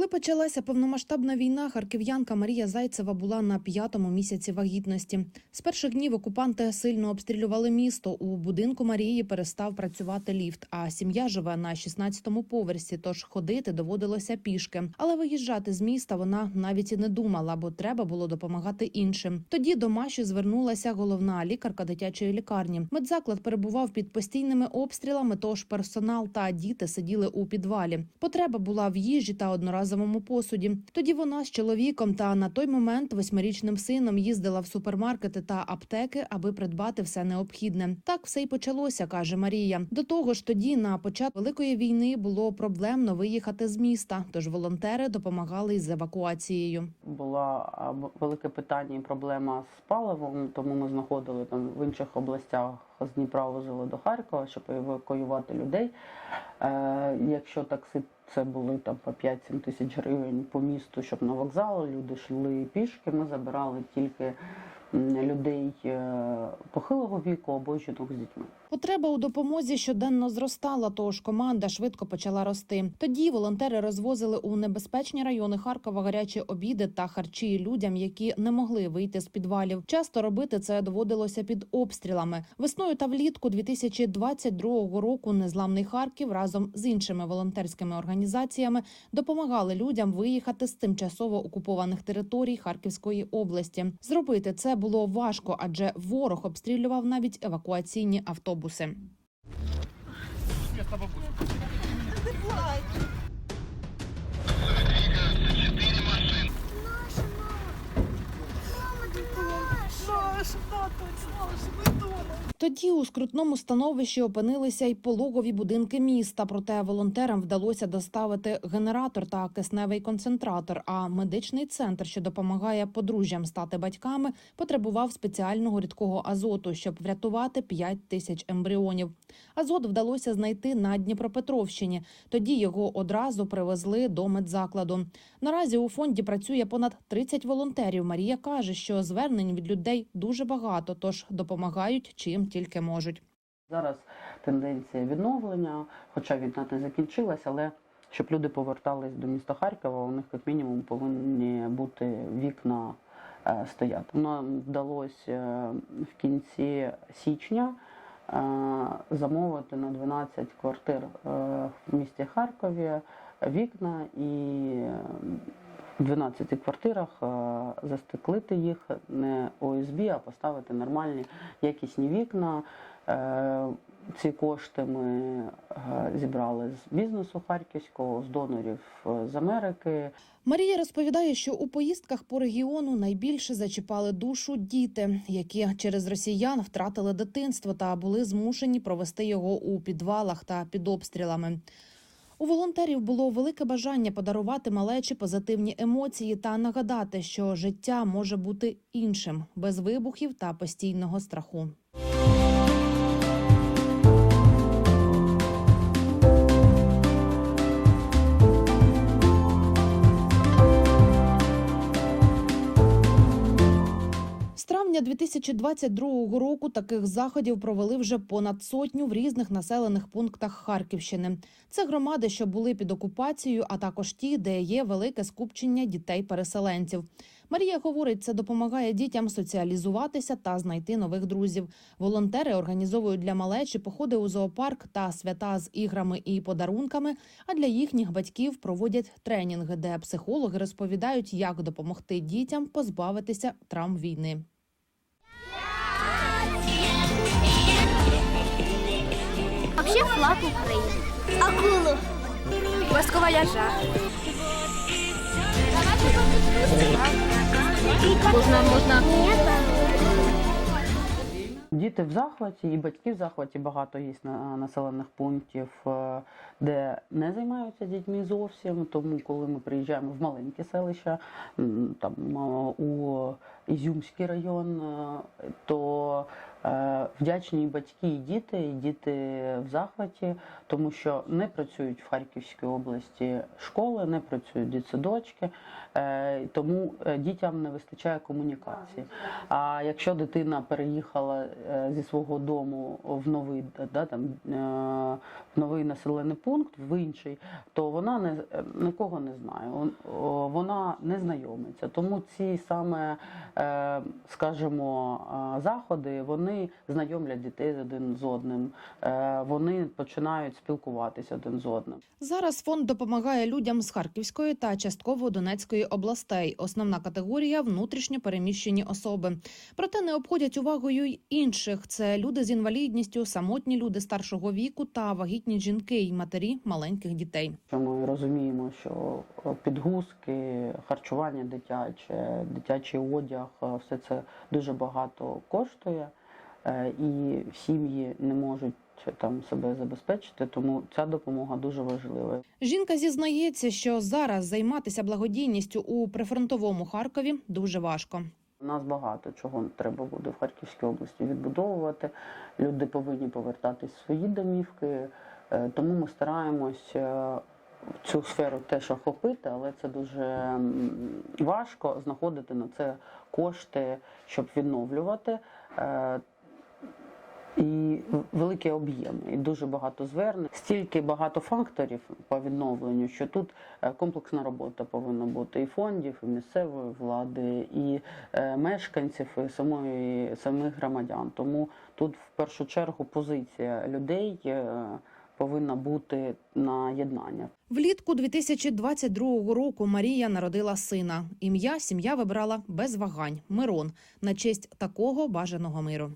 Коли почалася повномасштабна війна, харків'янка Марія Зайцева була на п'ятому місяці вагітності. З перших днів окупанти сильно обстрілювали місто. У будинку Марії перестав працювати ліфт. А сім'я живе на 16-му поверсі, тож ходити доводилося пішки. Але виїжджати з міста вона навіть і не думала, бо треба було допомагати іншим. Тоді до Маші звернулася головна лікарка дитячої лікарні. Медзаклад перебував під постійними обстрілами, тож персонал та діти сиділи у підвалі. Потреба була в їжі та одноразовому посуді. Тоді вона з чоловіком та на той момент восьмирічним сином їздила в супермаркети та аптеки, аби придбати все необхідне. Так все й почалося, каже Марія. До того ж, тоді на початку великої війни було проблемно виїхати з міста, тож волонтери допомагали із евакуацією. Була велике питання і проблема з паливом, тому ми знаходили там в інших областях з Дніпра возили до Харкова, щоб евакуювати людей. Е, якщо такси це були там по 5-7 тисяч гривень по місту, щоб на вокзал, люди йшли пішки. Ми забирали тільки людей е, похилого віку або жінок з дітьми. Потреба у допомозі щоденно зростала, тож команда швидко почала рости. Тоді волонтери розвозили у небезпечні райони Харкова гарячі обіди та харчі людям, які не могли вийти з підвалів. Часто робити це доводилося під обстрілами. Весною та влітку 2022 року незламний Харків разом з іншими волонтерськими організаціями допомагали людям виїхати з тимчасово окупованих територій Харківської області. Зробити це було важко, адже ворог обстрілював навіть евакуаційні автобуси. avtobusem. Тоді у скрутному становищі опинилися й пологові будинки міста. Проте волонтерам вдалося доставити генератор та кисневий концентратор. А медичний центр, що допомагає подружжям стати батьками, потребував спеціального рідкого азоту, щоб врятувати 5 тисяч ембріонів. Азот вдалося знайти на Дніпропетровщині. Тоді його одразу привезли до медзакладу. Наразі у фонді працює понад 30 волонтерів. Марія каже, що звернень від людей дуже багато, тож допомагають чим тільки можуть. Зараз тенденція відновлення, хоча війна не закінчилась, але щоб люди повертались до міста Харкова, у них як мінімум повинні бути вікна е, стояти. Нам вдалося е, в кінці січня е, замовити на 12 квартир в місті Харкові вікна і 12 квартирах е, застеклити їх не ОСБ, а поставити нормальні якісні вікна. Е, Ці кошти ми е, зібрали з бізнесу харківського, з донорів з Америки. Марія розповідає, що у поїздках по регіону найбільше зачіпали душу діти, які через росіян втратили дитинство та були змушені провести його у підвалах та під обстрілами. У волонтерів було велике бажання подарувати малечі позитивні емоції та нагадати, що життя може бути іншим без вибухів та постійного страху. Травня 2022 року таких заходів провели вже понад сотню в різних населених пунктах Харківщини. Це громади, що були під окупацією, а також ті, де є велике скупчення дітей-переселенців. Марія говорить, це допомагає дітям соціалізуватися та знайти нових друзів. Волонтери організовують для малечі походи у зоопарк та свята з іграми і подарунками. А для їхніх батьків проводять тренінги, де психологи розповідають, як допомогти дітям позбавитися травм війни. Флаг України. Акулу. Воскова ляжа. Можна, можна. Діти в захваті і батьки в захваті багато є на населених пунктів, е, де не займаються дітьми зовсім. Тому, коли ми приїжджаємо в маленькі селища, там у Ізюмський район, е, то е, вдячні і батьки, і діти, і діти в захваті, тому що не працюють в Харківській області школи, не працюють дитсадочки, е, тому дітям не вистачає комунікації. А якщо дитина переїхала зі свого дому в новий да, там, в новий населений пункт, в інший, то вона не нікого не знає. Вона не знайомиться. Тому ці саме, скажімо, е, заходи вони знайомлять дітей один з одним. Е, Вони починають спілкуватися один з одним. Зараз фонд допомагає людям з Харківської та частково Донецької областей. Основна категорія внутрішньо переміщені особи. Проте не обходять увагою й інших: це люди з інвалідністю, самотні люди старшого віку та вагітні жінки й матері маленьких дітей. Ми розуміємо, що підгузки, харчування дитяче, дитячий одяг, е, все це дуже багато коштує, е, і сім'ї не можуть там себе забезпечити, тому ця допомога дуже важлива. Жінка зізнається, що зараз займатися благодійністю у прифронтовому Харкові дуже важко. У нас багато чого треба буде в Харківській області відбудовувати. Люди повинні повертатись в свої домівки, е, тому ми стараємось е, цю сферу теж охопити, але це дуже важко знаходити на це кошти, щоб відновлювати. Е, І великі об'єми, і дуже багато звернень, стільки багато факторів по відновленню, що тут е, комплексна робота повинна бути і фондів, і місцевої влади, і е, мешканців, і самої самих громадян. Тому тут в першу чергу позиція людей повинна бути на єднання. Влітку 2022 року Марія народила сина. Ім'я сім'я вибрала без вагань Мирон на честь такого бажаного миру.